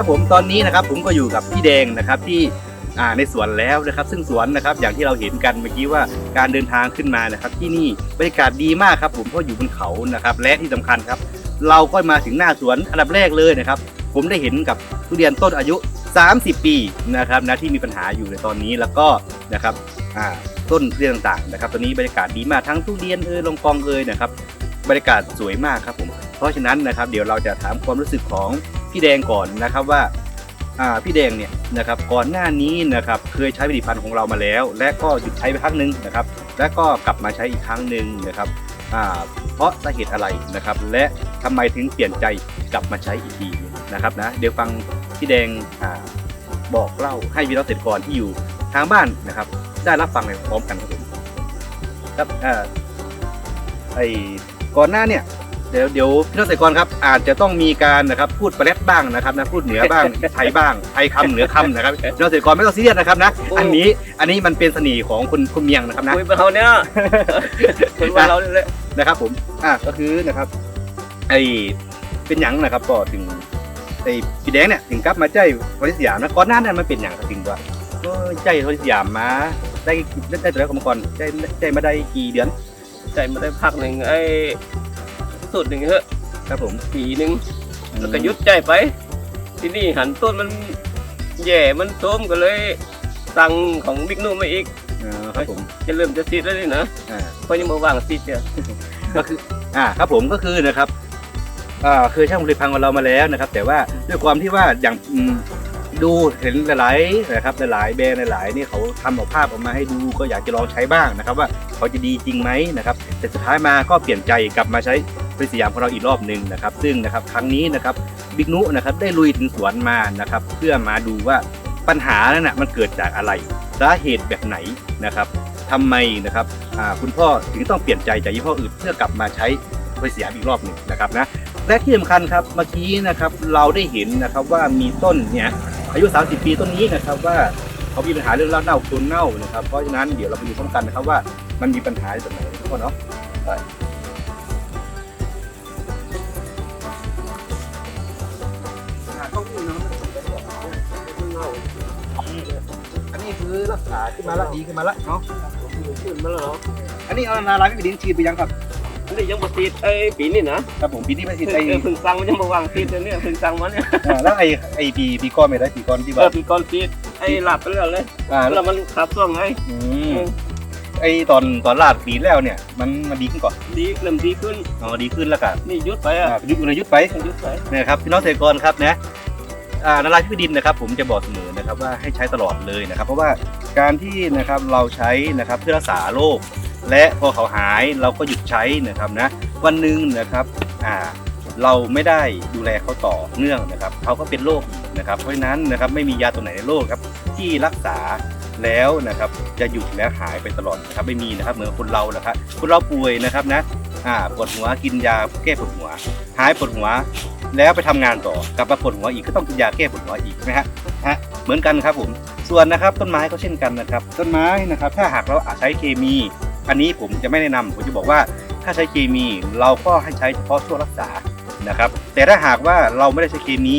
ครับผมตอนนี้นะครับผมก็อยู่กับพี่แดงนะครับที่ในสวนแล้วนะครับ ซึ่งสวนนะครับอย่างที่เราเห็นกันเมื่อกี้ว่าการเดินทางขึ้นมานะครับที่นี่บรรยากาศดีมากครับผมเพราะอยู่บนเขานะครับ และที่สำคัญครับ เราก็มาถึงหน้าสวนอันดับแรกเลยนะครับ ผมได้เห็นกับทุเรียนต้นอายุ 30 ปีนะครับนะที่มีปัญหาอยู่ในตอนนี้แล้วก็นะครับต้นเรียนต่างๆนะครับตอนนี้บรรยากาศดีมากทั้งทุเรียนเอยลงกองเอยนะครับบรรยากาศสวยมากครับผมเพราะฉะนั้นนะครับ เดี๋ยวเราจะถามความรู้สึกของ พี่แดงก่อนนะครับว่าพี่แดงเนี่ยนะครับก่อนหน้านี้นะครับเคยใช้ผลิตภัณฑ์ของเรามาแล้ว และก็หยุดใช้ไปครั้งหนึ่งนะครับ และก็กลับมาใช้อีกครั้งหนึ่งนะครับเพราะสาเหตุอะไรนะครับ และทำไมถึงเปลี่ยนใจกลับมาใช้อีกทีนะครับนะเดี๋ยวฟังพี่แดงอบอกเล่าให้พี่น้องเกษตรกรที่อยู่ทางบ้านนะครับ ได้รับฟังไปพร้อมกันครับผมครับไอก่อนหน้าเนี่ย เดี๋ยวเดี๋ยวพี่น้องเกษตรกรครับอาจจะต้องมีการนะครับพูดประเล็ดบ้างนะครับนะพูดเหนือบ้างไทยบ้างไทยคำเหนือคำนะครับพี่น้องเกษตรกรไม่ต้องซีเรียสนะครับนะอันนี้อันนี้มันเป็นเสน่ห์ของคนคนเมียงนะครับนะคุยไปเขาเนี่ยคุยไปเราเลยนะครับ ผมอะก็คือนะครับไอเป็นหยังนะครับก็ถึงไอพี่แดงเนี่ยถึงกลับมาใจบริสยามนะก่อนหน้านั้นมันเป็นหยังก็ถึงว่าเออใจบริสยามมาได้ได้ได้แต่แล้วมาก่อนใจใจมาได้กี่เดือน ใจมาได้พักหนึ่งไอ้ สุดหนึ่งเฮ้ครับผมปีหนึ่งแล้วก็หยุดใจไป ที่นี่หันต้นมันแย่มันโทรมก็เลยสั่งของบิ๊กนุ่มมาอีกเออครับผมจะเริ่มจะซีดแล้วนี่นะอ่าเพราะยังมาว่างซีดเนี่ยก็คืออ่าครับผมก็คือนะครับอ่าเคยใช้ผลิตภัณฑ์ของเรามาแล้วนะครับ แต่ว่าด้วยความที่ว่าอย่างอืม ดูเห็นหลายๆนะครับหลายๆแบรนด์หลายๆนี่เขาทำออกภาพออกมาให้ดูก็อยากจะลองใช้บ้างนะครับ ว่าเขาจะดีจริงไหมนะครับ แต่สุดท้ายมาก็เปลี่ยนใจกลับมาใช้ผลิตสยามของเราอีกรอบหนึ่งนะครับ ซึ่งนะครับครั้งนี้นะครับบิ๊กนุนะครับได้ลุยถึงสวนมานะครับ เพื่อมาดูว่าปัญหานั้นนะมันเกิดจากอะไรสาเหตุแบบไหนนะครับทำไมนะครับคุณพ่อถึงต้องเปลี่ยนใจจากยี่ห้ออื่นเพื่อกลับมาใช้ผลิตสยามอีกรอบหนึ่งนะครับนะและที่สำคัญครับเมื่อกี้นะครับเราได้เห็นนะครับว่ามีต้นเนี่ย อายุ 30 ปีต้นนี้นะครับว่าเขามีปัญหาเรื่องรากเน่าโคนเน่านะครับ เพราะฉะนั้นเดี๋ยวเราไปดูพร้อมกันนะครับว่ามันมีปัญหาตรงไหนทุกคนเนาะไปอ่าต้องพูดนะครับอันนี้คือรักษาขึ้นมาละดีขึ้นมาละเนาะขึ้นมาแล้วเหรออันนี้เอานาลายพี่ดินฉีดไปยังครับอัน นี้ยังมาซีดไอ้ปีนี่นะครับผมปีนี้ไม่ฉีดเอไอ้อเพิ่งสั่งมันยังมาว่างซีดเดี๋ยวนี้เพิ่งสั่งมาเนี่ยอ่าแล้วไอ้ไอ้ปีปีก้อนไม่ได้ปีก้อนที่เอว่าอปีก่อนซีดไอ้หลับไปแล้วเลยอ่าแล้แล้ววมันขับช่วงไงอืมไอ้ตอนตอนลาดปีแล้วเนี่ย มันมันดีขึ้นก่อนดีเริ่มดีขึ้นอ๋อดีขึ้นแล้วกันนี่หยุดไปอ่าอะยุดยุดไปหยุดไปนะครับพี่น้องเกษตรกรครับนะอ่านาลายพี่ดินนะครับ ผมจะบอกเสมอนะครับว่าให้ใช้ตลอดเลยนะครับ เพราะว่าการที่นะครับเราใช้นะครับเพื่อรักษาโรค และพอเขาหายเราก็หยุดใช้นะครับนะวันหนึ่งนะครับอ่าเราไม่ได้ดูแลเขาต่อเนื่องนะครับเขาก็เป็นโรคนะครับ เพราะฉะนั้นนะครับไม่มียาตัวไหนในโลกครับที่รักษาแล้วนะครับจะหยุดและหายไปตลอดนะครับไม่มีนะครับเหมือนคนเรานะครับคนเราป่วยนะครับนะอ่าปวดหัวกินยาแก้ปวดหัว หายปวดหัวแล้วไปทำงานต่อกลับมาปวดหัวอีกก็ต้องกินยาแก้ปวดหัวอีกนะฮะฮะเหมือนกันครับผมส่วนนะครับต้นไม้ก็เช่นกันนะครับ ต้นไม้นะครับถ้าหากเราใช้เคมี อันนี้ผมจะไม่แนะนำผมจะบอกว่าถ้าใช้เคมีเราก็ให้ใช้เฉพาะช่วงรักษานะครับ แต่ถ้าหากว่าเราไม่ได้ใช้เคมี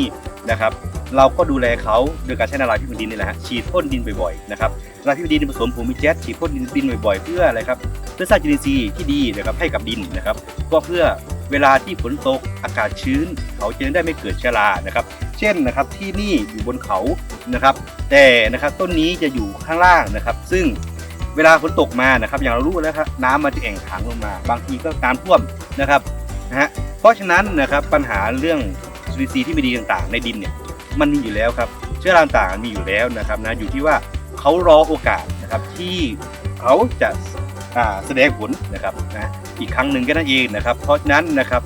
นะครับเราก็ดูแลเขาโดยการใช้นาลาพิมพ์ดินนี่แหละฮะฉีดพ่นดินบ่อยๆนะครับนาลาพิมพ์ดินผสมภูมิแจ๊สฉีดพ่นดินดินบ่อยๆ เพื่ออะไรครับเพื่อสร้างจุลินทรีย์ที่ดีนะครับให้กับดินนะครับ ก็เพื่อเวลาที่ฝนตกอากาศชื้น เขาจะได้ไม่เกิดเชื้อรานะครับ เช่นนะครับที่นี่อยู่บนเขานะครับ แต่นะครับต้นนี้จะอยู่ข้างล่างนะครับ ซึ่ง เวลาฝนตกมานะครับ อย่างเรารู้แล้วครับน้ำมันจะแอ่งขังลงมา บางทีก็น้ำท่วมนะครับนะฮะเพราะฉะนั้นนะครับปัญหาเรื่องจุลินทรีย์ที่ไม่ดีต่างๆ ในดินเนี่ยมันมีอยู่แล้วครับ เชื้อราต่างๆมีอยู่แล้วนะครับนะอยู่ที่ว่าเขารอโอกาสนะครับที่เขาจะาแสดงผลนะครับนะอีกครั้งหนึ่งก็นั่นเองนะครับ เพราะฉะนั้นนะครับ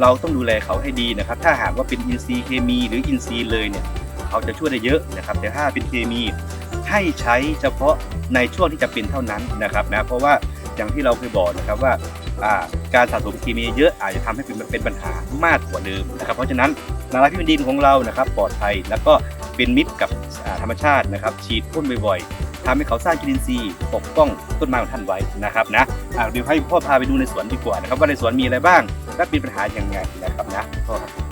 เราต้องดูแลเขาให้ดีนะครับ ถ้าหากว่าเป็นอินทรีย์เคมีหรืออินทรีย์เลยเนี่ย เขาจะช่วยได้เยอะนะครับ แต่ถ้าเป็นเคมี ให้ใช้เฉพาะในช่วงที่จะเป็นเท่านั้นนะครับนะเพราะว่าอย่างที่เราเคยบอกนะครับว่าการสะสมเคมีเยอะอาจจะทำให้เป็นเป็นปัญหามากกว่าเดิมนะครับเพราะฉะนั้นนาราพิมดินของเรานะครับปลอดภัยแล้วก็เป็นมิตรกับธรรมชาตินะครับฉีดพ่นบ่อยๆทำให้เขาสร้างจุลินทรีย์ปกป้องต้นไม้ของท่านไว้นะครับนะเดี๋ยวให้พ่อพาไปดูในสวนดีกว่านะครับว่าในสวนมีอะไรบ้างและเป็นปัญหาอย่างไงนะครับนะพ่อครับ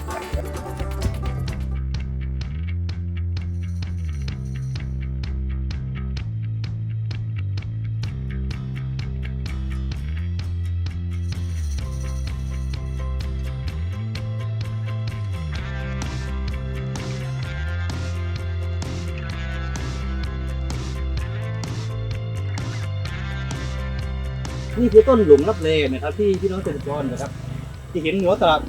นี่คือต้นหลงรับเลนะครับที่พี่น้องเกษตรกรนะครับ ที่เห็นหัวตลาด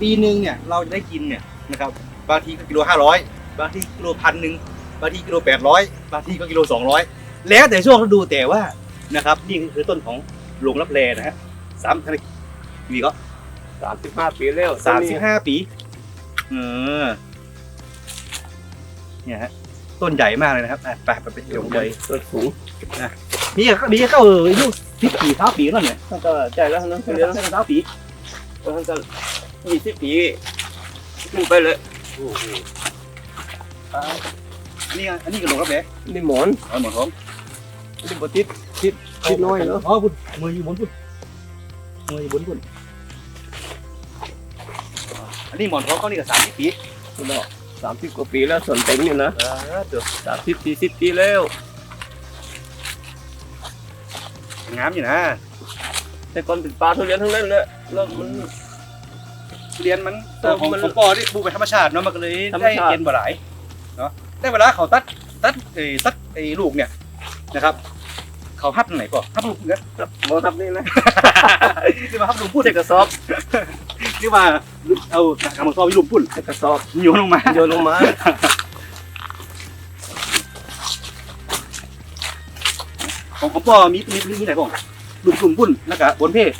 ปีหนึ่งเนี่ยเราจะได้กินเนี่ยนะครับบางทีก็กิโลห้าร้อยบางทีกิโลพันหนึ่งบางทีกิโลแปดร้อยบางทีก็กิโลสองร้อยแล้วแต่ช่วงฤดูแต่ว่านะครับนี่คือต้นของหลงรับเลนะฮะสามทะเลวีก็สามสิบห้าปีแล้วสามสิบห้าปีเออเนี่ยฮะต้นใหญ่มากเลยนะครับอะไปไปไปเดี๋ยวผมไปต้นสูง มีมีเข้าอายุสิบปีเท้าปีแล้วเนี่ยท่านก็ใจแล้วนะเดืเรีอยนนเท้าปีท่านก็ยี่สิบปีขึ้นไปเลยอันนี้อันนี้กระโหลกรับแล้นี่หมอนเอาหมอนท้องนี่บติดติดติดน้อยเนาะอ๋อพุ่นมืออยู่บนพุ่นมืออยู่บนพุ่นอันนี้หมอนท้องเขานี่ก็สามสิบปีสามสิบกว่าปีแล้วส่วนเต็งนี่นะเออเดี๋ยวสามสิบสี่สิบปีแล้ว งามอยู่นะ แต่ก่อนเป็นปลาทุเรียนทั้งนั้นเลยแล้วมันทุเรียนมันเออของมันของปอที่ปลูกไปธรรมชาติเนาะมันก็เลยธรรมได้ชาติเย็นบ่หลายเนาะได้เวลาเขาตัดตัดไอ้ตัดไอ้ลูกเนี่ยนะครับ เขาพับตรงไหนก่อนพับลูกเนี่ยหมอทับนี่นะที่มาพับลูกพุ่นใส่กระสอบที่ว่าเอากำมังซอไปลูกพุ่นใส่กระสอบโยนลงมาโยนลงมา ของของปอมีมีมีมีไหนบ้างลูกกลุ่มพุ่นแล้วก็บนเพศ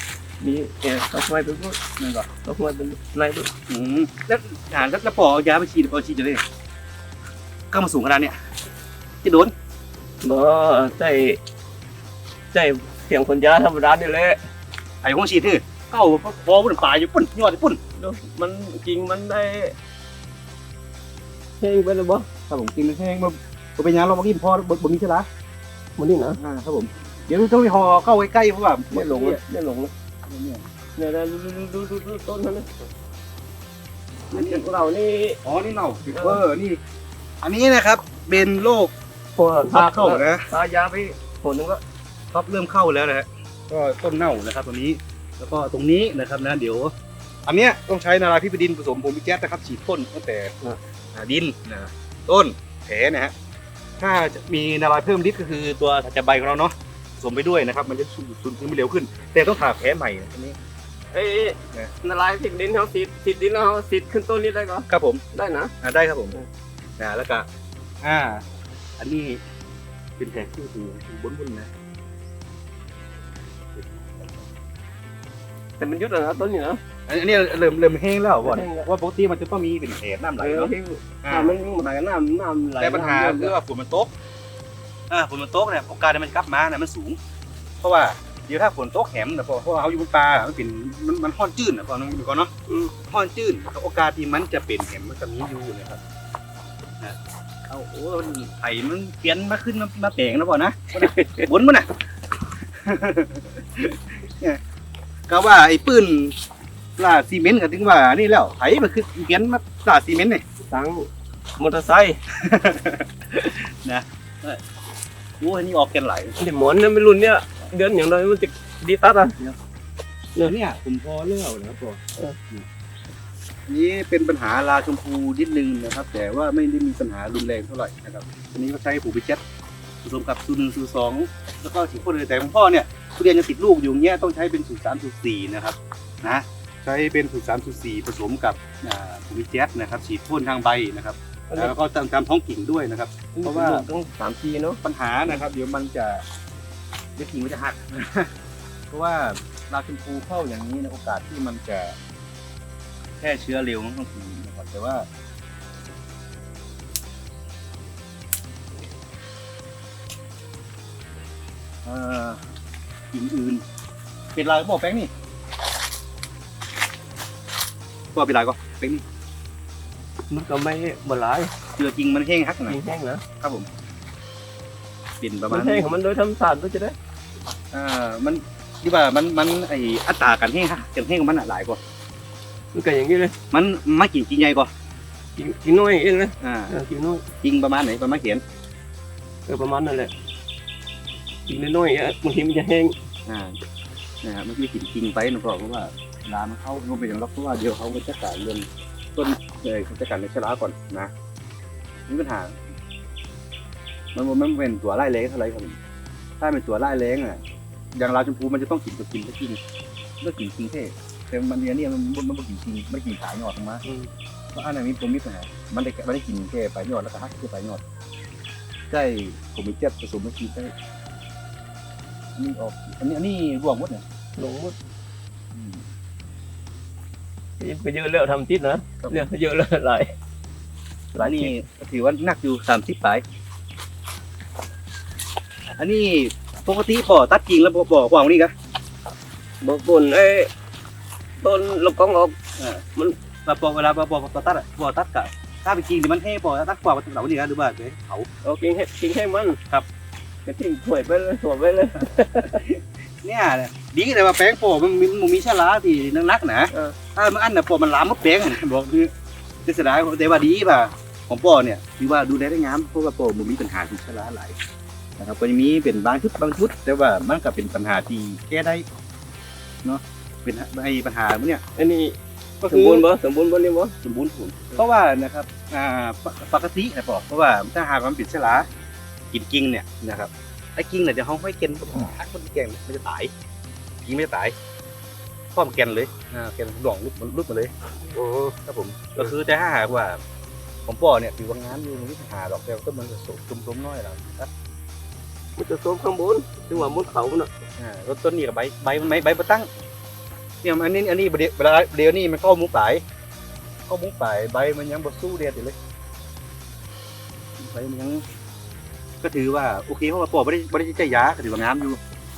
มีแกต้องไว้ไปพูดนั่นก่อนต้องไว้เป็นในด้วยอืมแล้วอ่าแล้วแล้วปอเอายาไปฉีดปอฉีดจะได้ก็มาสูงขนาดเนี้ยที่โดนบ่ใจใจเสียงคนยาธรรมดานี่แหละไอ้ห้องฉีดนี่เก้าพอพุ่นป่าอยู่พุ่นยอดอยู่พุ่นดูมันกิ่งมันได้แห้งไปแล้วบ่ครับผมกินแห้งมาบ่เป็นหยังเราบ่กินพอบบ่มีเชื้อรา มันนี่นะอ่าครับผม เดี๋ยวต้องไปห่อเข้าใกล้ๆเพราะว่าไม่หลงเนี่ยไม่หลงเลยเนี่ยเนี่ยนะดูดูดูดูดูต้นนั้นนะอันนี้ของเรานี่อ๋อนี่เน่าเวอร์นี่ อันนี้นะครับเป็นโรคพอทาทาเข้าเข้านะทายาไปผลนึงก็ครับเริ่มเข้าแล้วนะฮะก็ต้นเน่านะครับตัวนี้ แล้วก็ตรงนี้นะครับนะเดี๋ยว อันเนี้ยต้องใช้นาราพิบดินผสมผมพิแก๊สนะครับฉีดพ่นตั้งแต่อ่าดินนะต้นแผลนะฮะ ถ้าจะมีนาราเพิ่มฤทธิ์ก็คือตัวถัดใบของเราเนาะผสมไปด้วยนะครับ มันจะสูดสูดขึ้นไม่เร็วขึ้น แต่ต้องผ่าแผลใหม่นะอันนี้ เอ้ยเนี่ยนาลายผิดดินเขาติดติดดินแล้วเขาติดขึ้นต้นนี้ได้ก็ครับผมได้นะ อ่าได้ครับผมนะแล้วก็อ่า อันนี้เป็นแผลที่หูหูบนบนๆนะ แต่มันยุดแล้วนะต้นนี้นะอันนี้เริ่มเริ่มแห้งแล้วก่อนแห้งแล้วว่าปกติมันจะต้องมีเป็นแผลน้ำไหลเออเนาะที่อ่าอ่ามันมันน้ำน้ำไหลแต่ปัญหาน้ำเยคืออะว่าฝนมันตกอ่าฝนมันตกเนี่ยโอกาสที่มันจะกลับมาเนี่ยมันสูง เพราะว่าเดี๋ยวถ้าฝนตกแหมนะเพราะเพราะว่าเขาอยู่บนปลามันเป็นมันมันห้อนจืดนะก่อนน้องอยู่ก่อนเนาะอืมห้อนจืดนะครับโอกาสที่มันจะเป็นแหมมันจะมีอยู่นะครับนะเอาโอ้มันไผ่มันเปลี่ยนมาขึ้นมามาแปลงแล้วก่อนนะบนมันน่ะเนี่ย ก็ว่าไอ้ปืนลาดซีเมนต์ก็ถึงว่านี่แล้วไผ่มันคือเปลี่ยนมาลาดซีเมนต์เนี่ยทั้งมอเตอร์ไซค์โอ้ยนี่ออกกันหลายนี่หมอนเนี่ยไม่รุ่นเนี่ยเดือนอย่างไรมันจะดีตัดอะเดี๋ยวเนี่ยผมพอเล่านะครับพอเออนี่เป็นปัญหาลาชมพูนิดนึงนะครับ แต่ว่าไม่ได้มีปัญหารุนแรงเท่าไหร่นะครับอันนี้ก็ใช้ผูกไปเจ็ดผสมกับสูตรหนึ่งสูตรสองแล้วก็ฉีดพ่นเลยแต่ของพ่อเนี่ย ทุเรียนยังติดลูกอยู่อย่างเงี้ยต้องใช้เป็นสูตรสามสูตรสี่นะครับนะใช้เป็นสูตรสามสูตรสี่ผสมกับอ่าผูกไปเจ็ดนะครับฉีดพ่นทางใบนะครับแล้วก็ตามตามท้องกิ่งด้วยนะครับ เพราะว่าต้องสามทีเนาะปัญหานะครับ เดี๋ยวมันจะเดี๋ยวกิ่งมันจะหัก เพราะว่าลาชมพูเข้าอย่างนี้นะโอกาสที่มันจะแค่เชื้อเร็วมันต้องสูงนะครับแต่ว่าเอ่อ กิ่งอื่น เป็นลายก็บอกแป้งนี่ก็เป็นลายก็แป้งนี่มันก็ไม่บ่หลายเกลือจริงมันแห้งฮักหน่อยแห้งๆนะครับผมเป็นประมัมาณนแห้งของมันโดยธรรมชาติก็จะได้อ่ามันที่ว่ามันมันไออัตราการแห้งฮะการแห้งของมันอะหลายกว่ามันก็อย่างนี้เลย มันไม่กินจริงใหญ่กว่ากินกินน้อยเองนะอ่าเออกินน้อยจริงประมาณไหนประมาณเขียนเออประมาณนั่นแหละกินน้อยๆอะบางทีมันจะแห้ง อ่านะฮะมันไม่กินจริงไปนะพ่อเพราะว่าลานเขาลงไปอย่างล็อกเพราะว่าเดี๋ยวเขาก็จัดการเรื่องต้นเลยเขาจัดการในชะลาก่อนนะนี่ปัญหา มันมันเป็นตัวไล่แรงเท่าไรครับถ้าเป็นตัวไล่แรงอะอย่างลาวชมพูมันจะต้องกินกับกินก็กินก็กินจริงเท่แต่มันเนี่ยเนี่ยมันมันมันบ่กินจริงไม่กินขายยอดออกมาอืมเพราะอันนั้นมีผมมีปัญหามันได้มันได้กินแค่ปลายยอดแล้วก็ฮักแค่ปลายยอดใช่ผมมีเจ็ดผสมไม่กินได้ นนี้ออก อันนี้อันนี้รวมหมดเนี่ยลงหมดอืมไปเยอะแล้วทำติดนะเนี่ยเยอะแล้วหลายหลายอันนี้ที่ถือว่าหนักอยู่สามสิบปลายอันนี้ปกติป่อตัดจริงแล้วป่อป่อป่อนี่กะบอกบนไอ้ต้นลูกกองออกมาป่อเวลาป่อป่อป่อตัดอะป่อตัดกะถ้าเป็นจริงนี่มันเท่ป่อตัดป่อมันเหล่านี้กะหรือว่าเดี๋ยวเขาเอากินให้กินให้มันครับ ก็ทิ้งถ้วยไปเลยถั่วไปเลย เนี่ยเนี่ยดีแต่ว่าแป้งป่อมันมีมันมีชะลาที่นักๆนะเออ ถ้ามันอันน่ะป่อมันลามมดแป้งอะนะบอกคือจะเสียดายแต่ว่าดีป่ะของป่อเนี่ยคือว่าดูแลได้งามเพราะว่าป่อมันมีปัญหาที่ชะลาหลายนะครับก็จะมีเป็นบางชุดบางชุด แต่ว่ามันก็เป็นปัญหาที่แก้ได้เนาะเป็นไอ้ปัญหาพวกเนี่ยอันนี้ก็สคืมอ บูรณ์บ่สมบูรณ์บ่นี่บ่ สมบูรณ์ผลเพราะว่านะครับอ่าปปกตินะบอกเพราะว่าถ้าหากมันปิดเสลา กินกิ้งเนี่ยนะครับไอ้กิ้งเนี่ยเดี๋ยวเขาค่อยเกนทักคนแกงมันจะตายกิ้งไม่จะตายพร้อมแกนเลยอ่าแกนหลองลุกมันลุกมาเลยโอ้ครับผมก็คือแต่ถ้าหากว่า ผมป่อเนี่ยถือว่างานอยู่มันไม่ปัญหาดอกแต่ก็มันจะสมตุ่มๆน้อยแล้วครับมันจะสมข้างบนถึงว่ามุดเขาน่ะอ่าแล้วต้นนี้กับใบใบมันไม่ใบมาตั้ง เนี่ยอันนี้อันนี้เดี๋ยวเวลาเดี๋ยวนี้มันเข้ามุ้งปลายเข้ามุ้งปลายใบมันยังบ่สู้เดียดอยู่เลยไปมันยัง ก็ถือว่าโอเคเพราะว่าปอไม่ได้ไม่ได้ใจยาก็ถือว่างามอยู่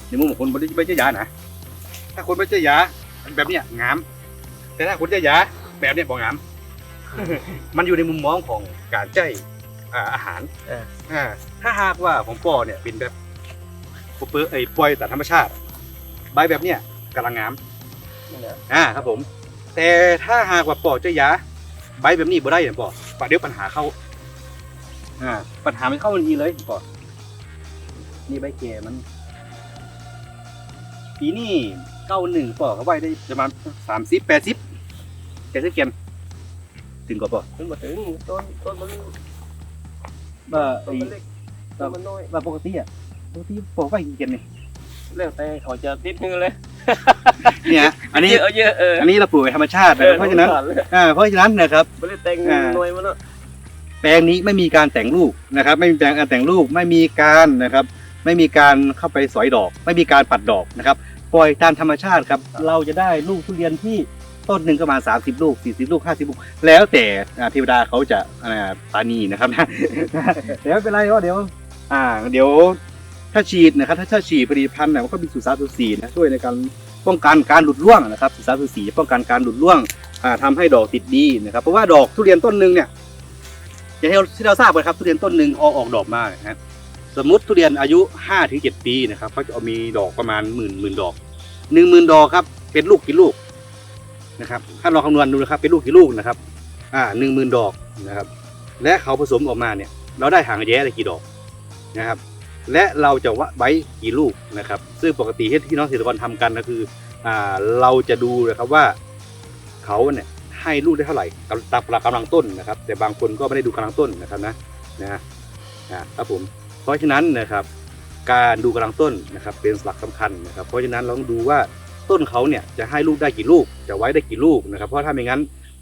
ในมุมของคนไม่ได้ไม่ใจยานะถ้าคนไม่ใจยาแบบเนี้ยงาม แต่ถ้าคนใจยาแบบเนี้ยบ่งาม มันอยู่ในมุมมองของการใจอ่าอาหารอ่าถ้าหากว่าของปอเนี่ยเป็นแบบเปิดไอ้ปล่อยแต่ธรรมชาติ ใบแบบเนี้ยกำลังงามนั่นแหละอ่าครับผม แต่ถ้าหากว่าปอดเจ้ายาใบแบบนี้บ่ได้เนี่ยปอปะเดี๋ยวปัญหาเข้า อ่าปัญหามันเข้าทันทีเลยปอนี่ใบแก่มันปีนี้เก้าหนึ่งปอเขาไว้ได้ประมาณสามสิบแปดสิบแกซื้อเกมถึงกว่าปอมันบ่ถึงต้นต้นมันว่าต้นมันเล็กต้นมันน้อยว่าปกติอะปกติปอไว้กี่เกมนี่แล้วแต่เขาจะติดมือเลยเนี่ยอันนี้เยอะเยอะเอออันนี้เราปลูกไว้ธรรมชาตินะเพราะฉะนั้นอ่าเพราะฉะนั้นนะครับไม่ได้แต่งอ่าหน่วยมันเนาะ แปลงนี้ไม่มีการแต่งลูกนะครับ ไม่มีแปลงการแต่งลูกไม่มีการนะครับ ไม่มีการเข้าไปสอยดอก ไม่มีการปัดดอกนะครับปล่อยตามธรรมชาติครับ เราจะได้ลูกทุเรียนที่ต้นหนึ่งก็ประมาณ30 ลูก 40 ลูก 50 ลูก แล้วแต่เทวดาเขาจะอ่าปานีนะครับเดี๋ยวไม่เป็นไรก็เดี๋ยว อ่า เดี๋ยวถ้าฉีดนะครับ ถ้าถ้าฉีดผลิตภัณฑ์เนี่ยมันก็มีสุสานสุสีนะช่วยในการป้องกันการหลุดร่วงนะครับสุสานสุสีป้องกันการหลุดร่วงอ่าทำให้ดอกติดดีนะครับ เพราะว่าดอกทุเรียนต้นหนึ่งเนี่ย อย่างที่เราที่เราทราบกันครับทุเรียนต้นหนึ่งออกออกดอกมากนะฮะสมมติทุเรียนอายุ5ถึง7ปีนะครับเขาจะเอามีดอกประมาณหมื่นหมื่นดอกหนึ่งหมื่นดอกครับ เป็นลูกกี่ลูกนะครับถ้าลองคำนวณดูนะครับ เป็นลูกกี่ลูกนะครับ อ่าหนึ่งหมื่นดอกนะครับ และเขาผสมออกมาเนี่ย เราได้หางแย้ได้กี่ดอกนะครับ และเราจะวัดไว้กี่ลูกนะครับ ซึ่งปกติที่น้องเกษตรกรทำกันก็คือ อ่าเราจะดูนะครับว่าเขาเนี่ย ให้ลูกได้เท่าไหร่ตามกำลังต้นนะครับ แต่บางคนก็ไม่ได้ดูกำลังต้นนะครับนะนะนะครับผมเพราะฉะนั้นนะครับ การดูกำลังต้นนะครับ เป็นหลักสำคัญนะครับ เพราะฉะนั้นเราต้องดูว่าต้นเขาเนี่ยจะให้ลูกได้กี่ลูก จะไว้ได้กี่ลูกนะครับ เพราะถ้าไม่งั้น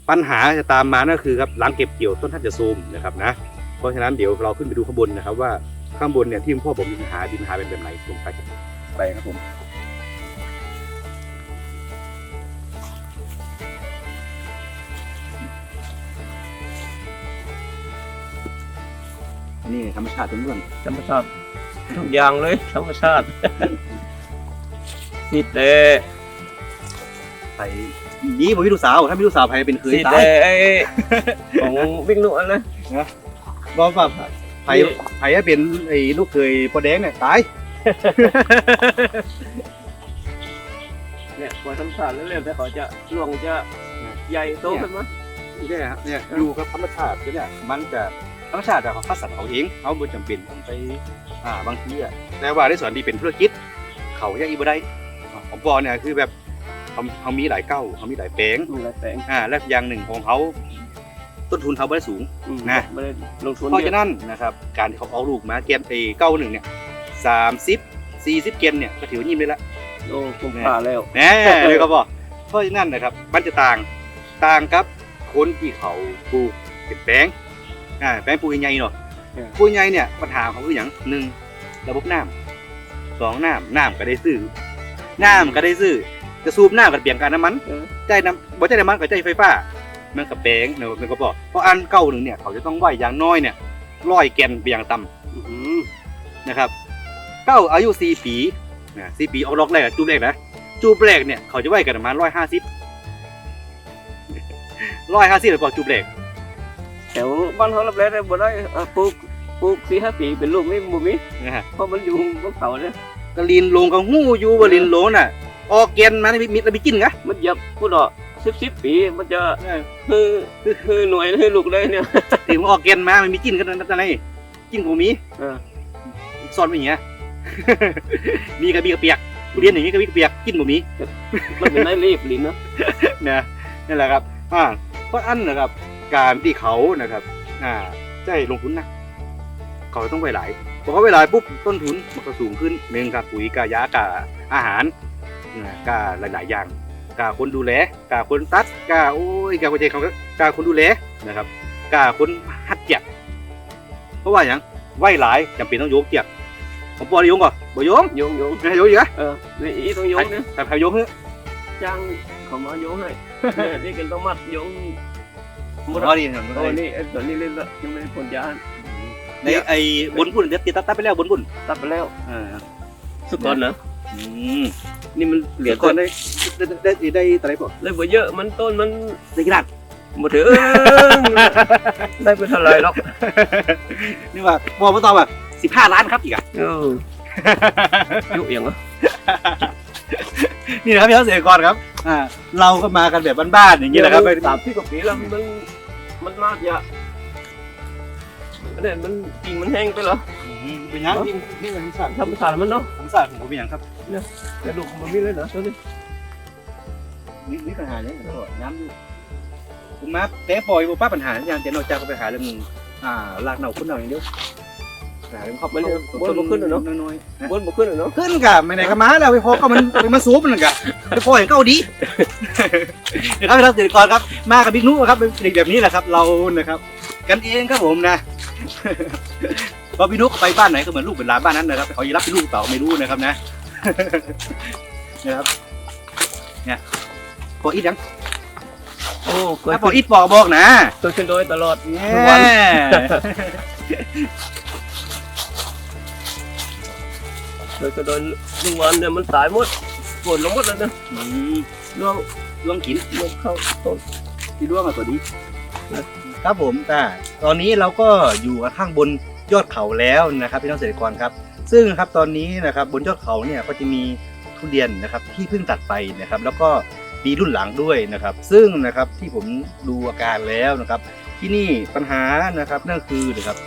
ปัญหาจะตามมานั่นคือครับหลังเก็บเกี่ยวต้นท่านจะโทรมนะครับนะเพราะฉะนั้นเดี๋ยวเราขึ้นไปดูข้างบนนะครับว่าข้างบนเนี่ยที่พ่อผมมีปัญหาดินหาเป็นแบบไหนลงไปครับไปครับผม นี่ธรรมชาติล้วนธรรมชาติทุกอย่างเลย ธรรมชาติ สิแต่ไปยี่ผมมีลูกสาวถ้ามีลูกสาวใครเป็นเคยสิตาแต่ยไอ้ของบิ๊กนุนะบอกว่าใครใครเป็นไอ้ลูกเคยพอแดงเนี่ยตายเนี่ยปล่อยธรรมชาติเรื่อยๆแต่เขาจะรวงจะใหญ่โตขึ้นมานี่แหละครับเนี่ยอยู่กับธรรมชาติเนี่ยมันจะ ธรรมชาติจะเขาคัดสรรเขาเองเขาไม่จำเป็นต้องไปอ่าบางทีอะแต่ว่าในส่วนที่เป็นธุรกิจ เขาแยกอีกบ่ได้ของปอเนี่ยคือแบบเขาเขามีหลายเก้าเขามีหลายแปลงมีหลายแปลงอ่าและอย่างหนึ่งของเขาต้นทุนเขาไม่ได้สูงอืมนะไม่ได้ลงทุนเพราะเยฉะอะนั้นนะครับการที่เขาเอาลูกมาเกียนเอเก้าหนึ่งเนี่ยสามสิบสี่สิบเกนเนี่ยก็ถือว่ายิ้มได้ละโอ้คุ้มค่าแล้วแหน่เลยครับบอกเพราะฉะนั้นนะครับมันจะต่างต่างกับคนที่เขาปลูกเป็นแปลง อ่าแปลงปลูกใหญ่ๆเนาะปลูกใหญ่เนี่ยปัญหาของคืออย่างหนึ่งระบบน้ำสองน้ำน้ำก็ได้ซื้อน้ำก็ได้ซื้อจะสูบน้ำกับเปลี่ยนการน้ำมันเออ ใจน้ำบ่ใจน้ำมันกับใจไฟฟ้า มันกับแปลงเนาะมันก็บอกเพราะอันเก่าหนึ่งเนี่ยเขาจะต้องไหวอย่างน้อยเนี่ยร้อยแกนไปอย่างต่ำอื้อหือนะครับเก้าอายุสี่ปีนะสี่ปีออกดอกแรกอะจูบแรกนะจูบแรกเนี่ยเขาจะไหวกันประมาณร้อยห้าสิบร้อยห้าสิบหรือเปล่าจูบแรกแถวบ้านเขารับแล้วได้บ่ได้เอ่อปลูกปลูกสี่ห้าปีเป็นลูกนี่บ่มีนะฮะเพราะมันอยู่บนเขาเนี่ยก็ลินลงกับหู้อยู่ว่าลินลงน่ะ ออกแกนมาในมิดแล้วไปกินกะมันเหยับพูดอะสิบสิบปีมันจะคือคือหน่วยให้ลูกเลยเนี่ย ถึงออกแกนมามันมีกินกันนั่นไงกินกูมีเออ ซ่อนไว้อย่างเงี้ย มีกระบีกระเปียกทุเรียนอย่างนี้กระบีกระเปียกกินกูมี มันเป็นไรรีบลิ้นเนาะ นะนั่นแหละครับ อ่าเพราะอันนะครับ การที่เขานะครับอ่าจะให้ลงทุนนะเขาต้องไปหลายพอเขาไปหลายปุ๊บต้นทุนมันก็สูงขึ้นหนึ่งกับปุ๋ยกายากาอาหารนะกาหลาย ๆ อย่างกาคนดูแลกาคนตัดกาโอ้ยกาคนใจเขาก็กาคนดูแลนะครับกาคนหัดเกียกเพราะว่าอย่างไหวหลายจำเป็นต้องโยกเกียกผมบอกได้โยงก่อนบ่โยงโยงโยงไม่ให้โยงอีกเหรอเออนี่อีต้องโยงเนี่ยแต่ใครโยงเหรอจ้างเขามาโยงให้เนี่ยนี่กันต้องมัดโยงห มดอ๋ออะดีนะโอ้นี่ไอ้ตัวนี้เล่นละยังไม่ได้ผลยาในไอ้บนพุ่นเดี๋ยวติดตัดตัดไปแล้วบนพุ่นตัดไปแล้วอ่าสุกก่อนนะอืมนี่มันเหลือก่อนได้ได้ได้ได้ได้อะไรป่ะเลยบ่เยอะมันต้นมันได้กี่ด้านหมดถึงได้ไปเท่าไหรหรอกนี่ว่าบอกมาตอบแบบสิบห้าล้านครับอีกอะเออยุอย่างเหรอนี่นะครับพี่น้องเกษตรกรครับ อ่า เราก็มากันแบบบ้านๆอย่างนี้แหละครับสามที่กว่าปีแล้วมัน มันมากจะเนี่ยมันกิ่งมันแห้งไปเหรออืมเป็นยังนี่นี่เป็นสัตว์ธรรมชาติมันเนาะธรรมชาติของผมเป็นยังครับกระดูกมันมีเลยเหรอตัวนี้นี่นี่ปัญหาเนี่ยตลอดน้ำอยู่ผมมาแตงปล่อยผมป้าปัญหาอย่างเดียวนอกจากปัญหาเรื่องอ่าลากเน่าขึ้นเน่าอย่างเดียวปัญหาเรื่องครอบมันเนี่ยบนบนขึ้นเหรอเนาะน้อยๆนะบนบนขึ้นเหรอเนาะขึ้นกะไม่ไหนก็มาแล้วไปพอก็มันไปมาซูบมันกะไปพอเห็นเก้าดี เดี๋ยวครับพี่น้องเกษตรกรครับ มากับบิ๊กนุครับเป็นเด็กแบบนี้แหละครับ เรานะครับ กันเองครับผมนะพอพี่นุไปบ้านไหนก็เหมือนลูกเป็นหลานบ้านนั้นนะครับเขาจะรับเป็นลูกเต่าไม่รู้นะครับนะนะครับเนี่ยพออีทยังโอ้เกิดถ้าพออีทบอกบอกนะเกิดขึ้นโดยตลอดเนี่ทุกวันยเกิดขึ้นโดยทุกวันเนี่ยมันตายหมดปวดลงหมดแล้วเนี่ยอืม ล่วงล่วงกินล่วงเข้าต้นที่ร่วงมาตัวนี้ครับผมแต่ตอนนี้เราก็อยู่ข้างบนยอดเขาแล้วนะครับพี่น้องเกษตรกรครับ ซึ่งครับตอนนี้นะครับบนยอดเขาเนี่ยก็จะมีทุเรียนนะครับที่เพิ่งตัดไปนะครับ แล้วก็ปีรุ่นหลังด้วยนะครับ ซึ่งนะครับที่ผมดูอาการแล้วนะครับ ที่นี่ปัญหานะครับนั่นคือนะครับ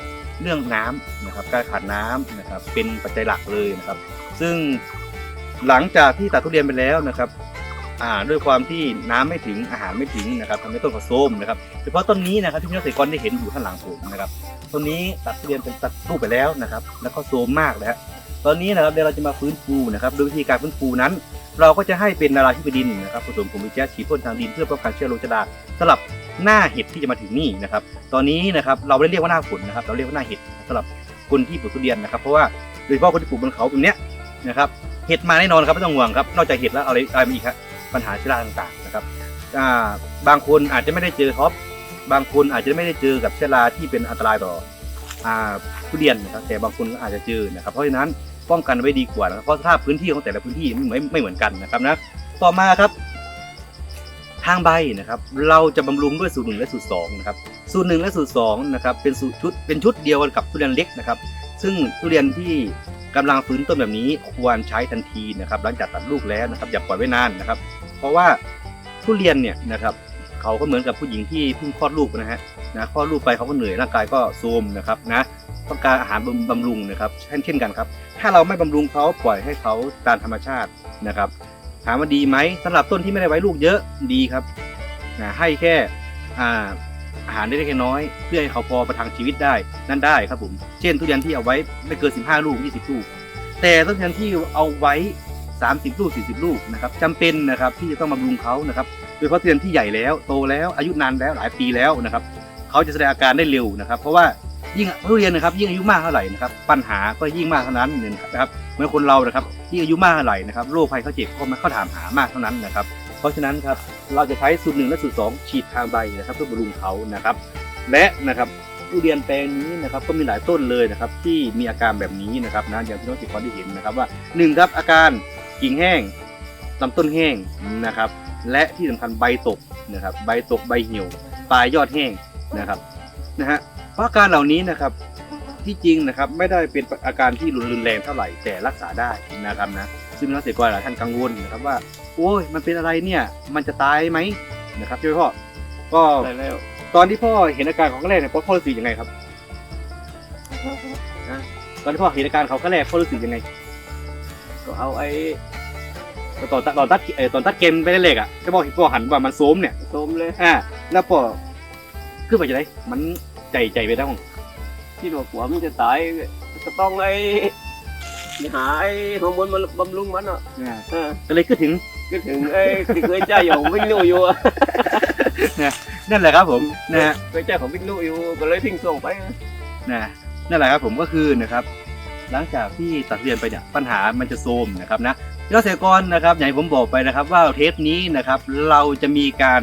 เรื่องน้ำนะครับการขาดน้ำนะครับเป็นปัจจัยหลักเลยนะครับ ซึ่งหลังจากที่ตัดทุเรียนไปแล้วนะครับ อ่าด้วยความที่น้ำไม่ถึงอาหารไม่ถึงนะครับทำให้ต้นเขาโทรมนะครับเฉพาะต้นนี้นะครับที่พี่น้องเกษตรกรได้เห็นอยู่ข้างหลังผมนะครับต้นนี้ตัดเรียนเป็นตัดลูกไปแล้วนะครับ แล้วก็โทรมมากแล้วตอนนี้นะครับเดี๋ยวเราจะมาฟื้นฟูนะครับโดยวิธีการฟื้นฟูนั้น เราก็จะให้เป็นนาราธิบดินนะครับผสมผงวิเจฉีดพ่นทางดินเพื่อป้องกันเชื้อโรคชราสำหรับหน้าเห็ดที่จะมาถึงนี่นะครับ ตอนนี้นะครับเราไม่ได้เรียกว่าหน้าฝนนะครับ เราเรียกว่าหน้าเห็ดสำหรับคนที่ปลูกทุเรียนนะครับ เพราะว่าโดยเฉพาะคนที่ปลูกบนเขาแบบเนี้ยนะครับเห็ดมาแน่นอนครับไม่ต้องห่วงครับนอกจากเห็ดแล้วอาอะไรอะไรมาอีกครับ ปัญหาเชื้อราต่างๆนะครับบางคนอาจจะไม่ได้เจอท็อปบางคนอาจจะไม่ได้เจอกับเชื้อราที่เป็นอันตรายต่ออ่าทุเรียนนะครับแต่บางคนก็อาจจะเจอนะครับเพราะฉะนั้นป้องกันไว้ดีกว่านะครับเพราะสภาพพื้นที่ของแต่ละพื้นที่ไม่ไม่ไม่เหมือนกันนะครับนะต่อมาครับทางใบนะครับเราจะบำรุงด้วยสูตรหนึ่งและสูตรสองนะครับสูตรหนึ่งและสูตรสองนะครับเป็นสูตรชุดเป็นชุดเดียวกันกับทุเรียนเล็กนะครับซึ่งทุเรียนที่ กำลังฟื้นต้นแบบนี้ควรใช้ทันทีนะครับหลังจากตัดลูกแล้วนะครับอย่าปล่อยไว้นานนะครับ เพราะว่าทุเรียนเนี่ยนะครับเขาก็เหมือนกับผู้หญิงที่เพิ่งคลอดลูกนะฮะนะคลอดลูกไปเขาก็เหนื่อยร่างกายก็โทรมนะครับนะต้องการอาหารบำบำรุงนะครับเช่นเช่นกันครับ ถ้าเราไม่บำรุงเขาปล่อยให้เขาตามธรรมชาตินะครับ ถามว่าดีไหมสำหรับต้นที่ไม่ได้ไว้ลูกเยอะดีครับนะให้แค่อ่า อาหารได้แค่น้อยเพื่อให้เขาพอประทังชีวิตได้นั่นได้ครับผม เช่นทุเรียนที่เอาไว้ไม่เกิน 15 ลูก 20 ลูก แต่ตุเรียนที่เอาไว้ 30 ลูก 40 ลูกนะครับจำเป็นนะครับที่จะต้องบำรุงเขานะครับโดยเฉพาะทุเรียนที่ใหญ่แล้วโตแล้วอายุนานแล้วหลายปีแล้วนะครับเขาจะแสดงอาการได้เร็วนะครับ เพราะว่ายิ่งทุเรียนนะครับยิ่งอายุมากเท่าไหร่นะครับปัญหาก็ยิ่งมากเท่านั้นนะครับเหมือนคนเรานะครับยิ่งอายุมากเท่าไหร่นะครับโรคภัยเขาเจ็บก็มาเข้าถามหามากเท่านั้นนะครับ เพราะฉะนั้นครับเราจะใช้สูตรหนึ่งและสูตรสองฉีดทางใบนะครับเพื่อบำรุงเขานะครับ และนะครับทุเรียนแปลงนี้นะครับก็มีหลายต้นเลยนะครับที่มีอาการแบบนี้นะครับนะอย่างที่น้องติคอนได้เห็นนะครับว่าหนึ่งครับอาการกิ่งแห้งลำต้นแห้งนะครับ และที่สำคัญใบตกนะครับ ใบตกใบเหี่ยวปลายยอดแห้งนะครับนะฮะเพราะอาการเหล่านี้นะครับที่จริงนะครับไม่ได้เป็นอาการที่รุนแรงเท่าไหร่แต่รักษาได้นะครับนะ ซึ่งนักเกษตรกรหลายท่านกังวลนะครับว่า โอ้ยมันเป็นอะไรเนี่ยมันจะตายไหมนะครับใช่ไหมพ่อก็ได้แล้ว ตอนที่พ่อเห็นอาการของเขาแรกเนี่ยพ่อพ่อรู้สึกยังไงครับนะตอนที่พ่อเห็นอาการเขาครั้งแรกพ่อรู้สึกยังไง ก็เอาไอ้ตอนตอนตอนตัดเอ่อตอนตัดเกมไปได้เล็กอะก็บอกพ่อหันว่ามันโซมเนี่ยโทมเลยอ่าแล้วพ่อขึ้นไปจะได้มันใจใจไปได้ห้องที่หนวกหัวมันจะตายก็ต้องไอ้ หาไอ้ฮอร์โมนมันบำรุงมันอะอ่าเออก็เลยขึ้นถึงก็ถึงไอ้ที่เคยใจของวิ่งลู่อยู่อะนั่นแหละครับผมนะฮะเคยใจของวิ่งลู่อยู่ก็เลยทิ้งส่งไปนะนั่นแหละครับผมก็คือนะครับ หลังจากที่ตัดเรียนไปเนี่ยปัญหามันจะโทรมนะครับนะเกษตรกรนะครับอย่างที่ผมบอกไปนะครับ ว่าเทปนี้นะครับ เราจะมีการ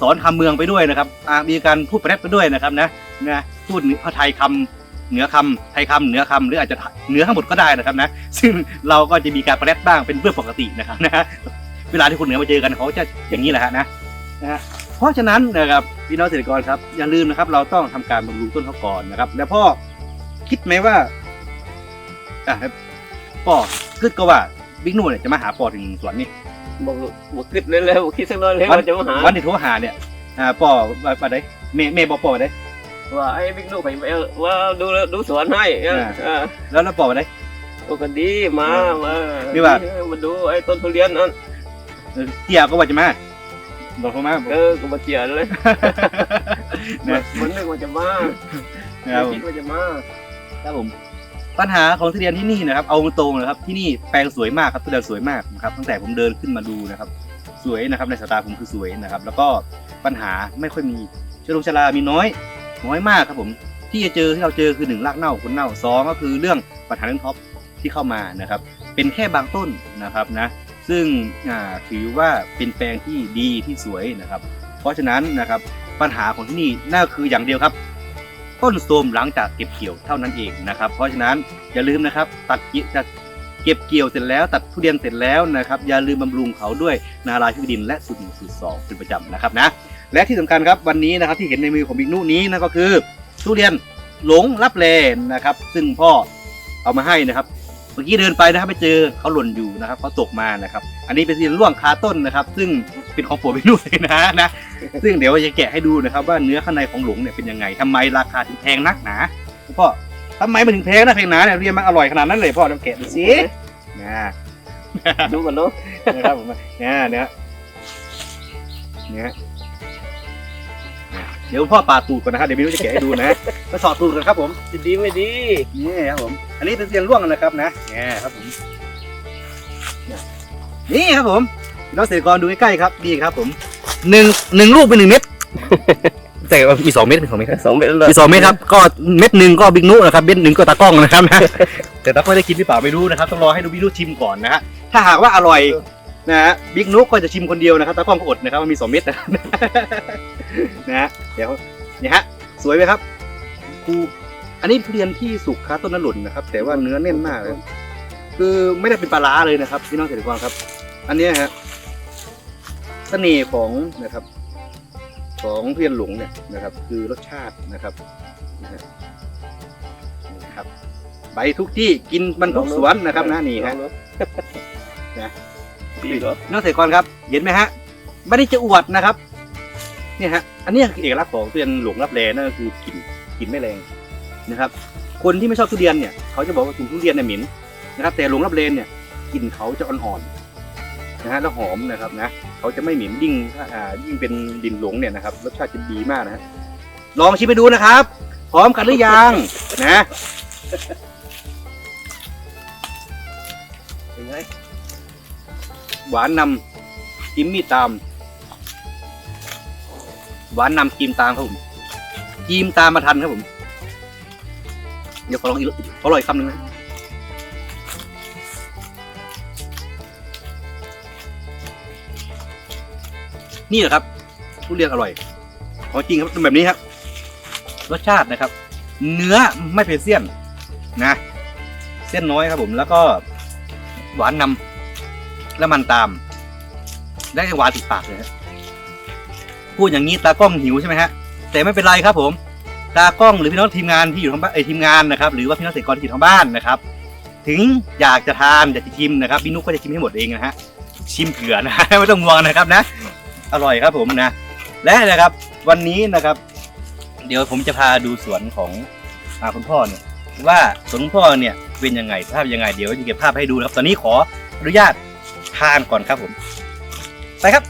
สอนคำเมืองไปด้วยนะครับอ่ามีการพูดแปรไปด้วยนะครับนะนะพูดเหนือไทยคำ เหนือคำไทยคำเหนือคำหรืออาจจะเหนือทั้งหมดก็ได้นะครับนะ ซึ่งเราก็จะมีการแปรบ้างเป็นเรื่องปกตินะครับนะฮะเวลาที่คนเหนือมาเจอกันเขาจะอย่างนี้แหละฮะนะนะฮะเพราะฉะนั้นนะครับพี่น้องเกษตรกรครับอย่าลืมนะครับ เราต้องทำการบำรุงต้นเขาก่อนนะครับ แล้วพ่อคิดไหมว่าอะพ่อคิดก็ว่าบิ๊กนูเนี่ยจะมาหาปอถึงสวนนี่บอกบอกคิดเลยเลยบอกคิดสักหน่อยเลยว่าจะมาหาวันที่โทรหาเนี่ยอ่าปอว่าว่าได้เมย์เมย์บอกปอว่าได้ ว่าไอ้บิ๊กลูกไปว่าดูแลดูสวนให้เอออ่าเออแล้วแล้วปอว่าได้ปกติมามานี่ว่ามาดูไอ้ต้นทุเรียนนั่นเออเจียก็ว่าจะมาบอกเขามาเออก็มาเจียเลยนะมันนึกว่าจะมานะครับคิดว่าจะมาครับผมปัญหาของทุเรียนที่นี่นะครับ เอาตรงๆนะครับ ที่นี่แปลงสวยมากครับทุเรียนสวยมากนะครับ ตั้งแต่ผมเดินขึ้นมาดูนะครับ สวยนะครับในสายตาผมคือสวยนะครับ แล้วก็ปัญหาไม่ค่อยมีเชื้อโรคชรามีน้อย น้อยมากครับผม ที่จะเจอที่เราเจอคือหนึ่งรากเน่าคนเน่าสองก็คือเรื่องปัญหาเรื่องท็อปที่เข้ามานะครับ เป็นแค่บางต้นนะครับนะ ซึ่งถือว่าเป็นแปลงที่ดีที่สวยนะครับ เพราะฉะนั้นนะครับปัญหาของที่นี่น่าคืออย่างเดียวครับ ต้นโทมหลังจากเก็บเกี่ยวเท่านั้นเองนะครับ เพราะฉะนั้นอย่าลืมนะครับ ตัดเกี่ยวจะเก็บเกี่ยวเสร็จแล้ว ตัดทุเรียนเสร็จแล้วนะครับ อย่าลืมบำรุงเขาด้วยนาลายพิดินและสูตรหนึ่งสูตรสองเป็นประจำนะครับนะ และที่สำคัญครับวันนี้นะครับที่เห็นในมือของบิ๊กนุนี้นั่นก็คือทุเรียนหลงรับเลนนะครับ ซึ่งพ่อเอามาให้นะครับ เมื่อกี้เดินไปนะครับไปเจอเขาหล่นอยู่นะครับเขาตกมานะครับ อันนี้เป็นทุเรียนร่วงคาต้นนะครับ ซึ่งเป็นของโปรดบิ๊กนุเลยนะนะ ซึ่งเดี๋ยวจะแกะให้ดูนะครับ ว่าเนื้อข้างในของหลงเนี่ยเป็นยังไงทำไมราคาถึงแพงนักหนาพ่อทำไมมันถึงแพงนะแพงหนาเนี่ยเรียนมันอร่อยขนาดนั้นเลยพ่อลองแกะดูสินะดูกันเนาะนะครับผมเนี่ยเนี่ยเนี่ย เดี๋ยวพ่อปาดตูดก่อนนะครับเดี๋ยวไม่รู้จะแกะให้ดูนะมาสอดตูดกันครับผมจะดีไม่ดีนี่ครับผม อันนี้เป็นเสียงร่วงนะครับนะเนี่ยครับผมเนี่ยนี่ครับผมพี่น้องเกษตรกรดูใกล้ๆครับนี่ครับผมหนึ่งหนึ่งลูกเป็นหนึ่งเม็ดแต่ว่ามีสองเม็ดเป็นสองเม็ดสองเม็ดเลยมีสองเม็ดครับก็เม็ดหนึ่งก็บิ๊กนุนะครับเม็ดหนึ่งก็ตากล้องนะครับนะแต่ตากล้องได้กินหรือเปล่าไม่รู้นะครับต้องรอให้ดูบิ๊กนุชิมก่อนนะฮะถ้าหากว่าอร่อย นะฮะบิ๊กนุก็จะชิมคนเดียวนะครับตากล้องก็อดนะครับมันมีสองเม็ดนะนะฮะเดี๋ยวเนี่ยฮะสวยไหมครับครูอันนี้ทุเรียนที่สุกคาต้นนั่นหล่นนะครับ แต่ว่าเนื้อแน่นมากเลยคือไม่ได้เป็นปลาร้าเลยนะครับพี่น้องเกษตรกรครับ อันนี้ฮะเสน่ห์ของนะครับ ของทุเรียนหลงเนี่ยนะครับ คือรสชาตินะครับนะครับใบทุกที่กินมันทุกสวนนะครับนะนี่ฮะนะีเหรอน้องเกษตรกรครับ เห็นไหมฮะ ไม่ได้จะอวดนะครับ เนี่ยฮะ อันนี้คือเอกลักษณ์ของทุเรียนหลวงรับแลนั่นก็คือกลิ่นกลิ่นไม่แรงนะครับ คนที่ไม่ชอบทุเรียนเนี่ย เขาจะบอกว่ากลิ่นทุเรียนเนี่ยเหม็นนะครับ แต่หลวงรับแลเนี่ยกลิ่นเขาจะอ่อนๆนะฮะแล้วหอมนะครับนะเขาจะไม่เหม็นยิ่งถ้าอ่ายิ่งเป็นดินหลวงเนี่ยนะครับรสชาติจะดีมากนะฮะลองชิมไปดูนะครับ พร้อมกันหรือยังนะ หวานนำจิมมี่ตาม หวานนำจีมตามครับผมจีมตามมาทันครับผม เดี๋ยวขอลองอีกขอลองอีกคำหนึ่งนะนี่แหละครับทุเรียนอร่อยของจริงครับเป็นแบบนี้ครับรสชาตินะครับ เนื้อไม่เป็นเสี้ยนนะ เส้นน้อยครับผมแล้วก็หวานนำ แล้วมันตาม ได้หวานติดปากเลยฮะพูดอย่างนี้ตากล้องหิวใช่ไหมฮะแต่ไม่เป็นไรครับ ผม ตากล้องหรือพี่น้องทีมงานที่อยู่ทางบ้านไอทีมงานนะครับ หรือว่าพี่น้องเกษตรกรที่อยู่ทางบ้านนะครับ ถึงอยากจะทานอยากจะชิมนะครับพี่นุ๊กก็จะชิมให้หมดเองนะฮะชิมเผื่อนะไม่ต้องห่วงนะครับนะ อร่อยครับผมนะ และนะครับ วันนี้นะครับ เดี๋ยวผมจะพาดูสวนของอาคุณพ่อเนี่ยว่าสวนคุณพ่อเนี่ยเป็นยังไงภาพยังไงเดี๋ยวจะเก็บภาพให้ดูนะครับ ตอนนี้ขออนุญาต ทานก่อนครับผม ไปครับ